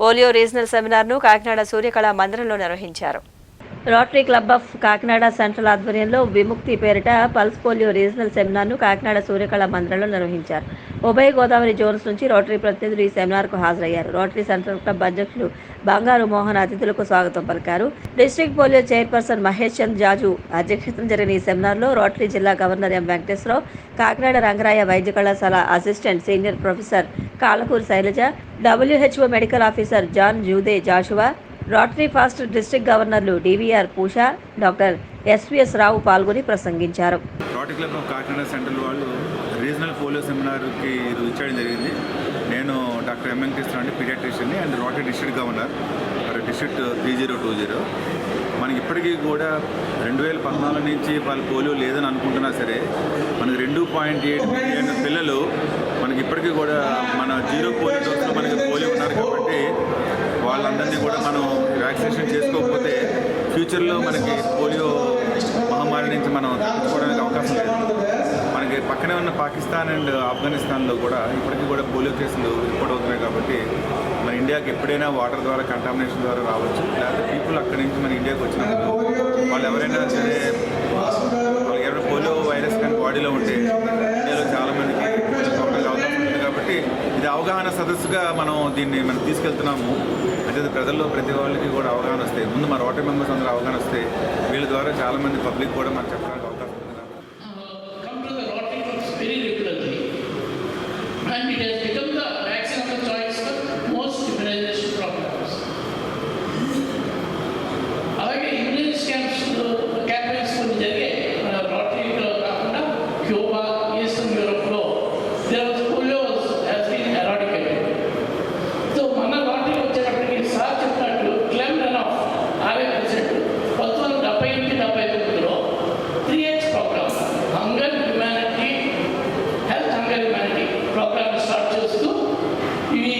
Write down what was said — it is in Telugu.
పోలియో రీజనల్ సెమినార్ను కాకినాడ సూర్యకళా మందిరంలో నిర్వహించారు. Rotary club of Kakinada central ఆధ్వర్యంలో విముక్తి పేరిట పల్స్ పోలియో రీజనల్ సెమినార్ను కాకినాడ సూర్యకళ మందిరంలో నిర్వహించారు. ఉభయ గోదావరి జోన్స్ నుంచి రోటరీ ప్రతినిధులు ఈ సెమినార్కు హాజరయ్యారు. రోటరీ సెంట్రల్ క్లబ్ అధ్యక్షులు బంగారు మోహన్ అతిథులకు స్వాగతం పలికారు. District polio chairperson Mahesh Chand Jaju అధ్యక్షతన జరిగిన ఈ సెమినార్లో రోటరీ జిల్లా గవర్నర్ ఎం వెంకటేశ్వరరావు కాకినాడ రంగరాయ వైద్య కళాశాల assistant senior professor Kalakuri Sailaja WHO medical officer John Jude Joshua rotary past district గవర్నర్లు D V R Pusha doctor S V S Rao పాల్గొని ప్రసంగించారు. Rotary club of Kakinada central వాళ్ళు రీజనల్ పోలియో సెమినార్కి ఇచ్చేయడం జరిగింది. నేను డాక్టర్ ఎం కృష్ణ అండి పీడియాట్రిషియన్ని and rotary district governor. District three zero two zero. మనకి ఇప్పటికీ కూడా రెండు వేల పద్నాలుగు నుంచి వాళ్ళు పోలియో లేదని అనుకుంటున్నా సరే మనకి రెండు పాయింట్ ఎయిట్ మిలియన్ పిల్లలు మనకి ఇప్పటికీ కూడా మన జీరో పోలియో మనకి పోలియో ఉన్నారు కాబట్టి వాళ్ళందరినీ కూడా మనం వ్యాక్సినేషన్ చేసుకోకపోతే ఫ్యూచర్లో మనకి పోలియో మహమ్మారి నుంచి మనం తప్పించుకోవడానికి అవకాశం లేదు. మనకి పక్కనే ఉన్న పాకిస్తాన్ అండ్ ఆఫ్ఘనిస్తాన్లో కూడా ఇప్పటికీ కూడా పోలియో కేసులు రిపోర్ట్ అవుతున్నాయి కాబట్టి మన ఇండియాకి ఎప్పుడైనా వాటర్ ద్వారా కంటామినేషన్ ద్వారా రావచ్చు. లేకపోతే పీపుల్ అక్కడి నుంచి మన ఇండియాకి వచ్చినప్పుడు వాళ్ళు ఎవరైనా సరే వాళ్ళకి ఎవరైనా పోలియో వైరస్ కానీ బాడీలో ఉంటే ఇండియాలో చాలామందికి అవకాశం ఉంటుంది కాబట్టి ఇది అవగాహన సదస్సుగా మనం దీన్ని మనం తీసుకెళ్తున్నాము. అంటే ప్రజల్లో ప్రతి వాళ్ళకి కూడా అవగాహన వస్తాయి ముందు మా ఓటర్ మెంబర్స్ అందరూ అవగాహన వస్తే వీళ్ళ ద్వారా చాలామంది పబ్లిక్ కూడా మనకు చెప్పడానికి তিনি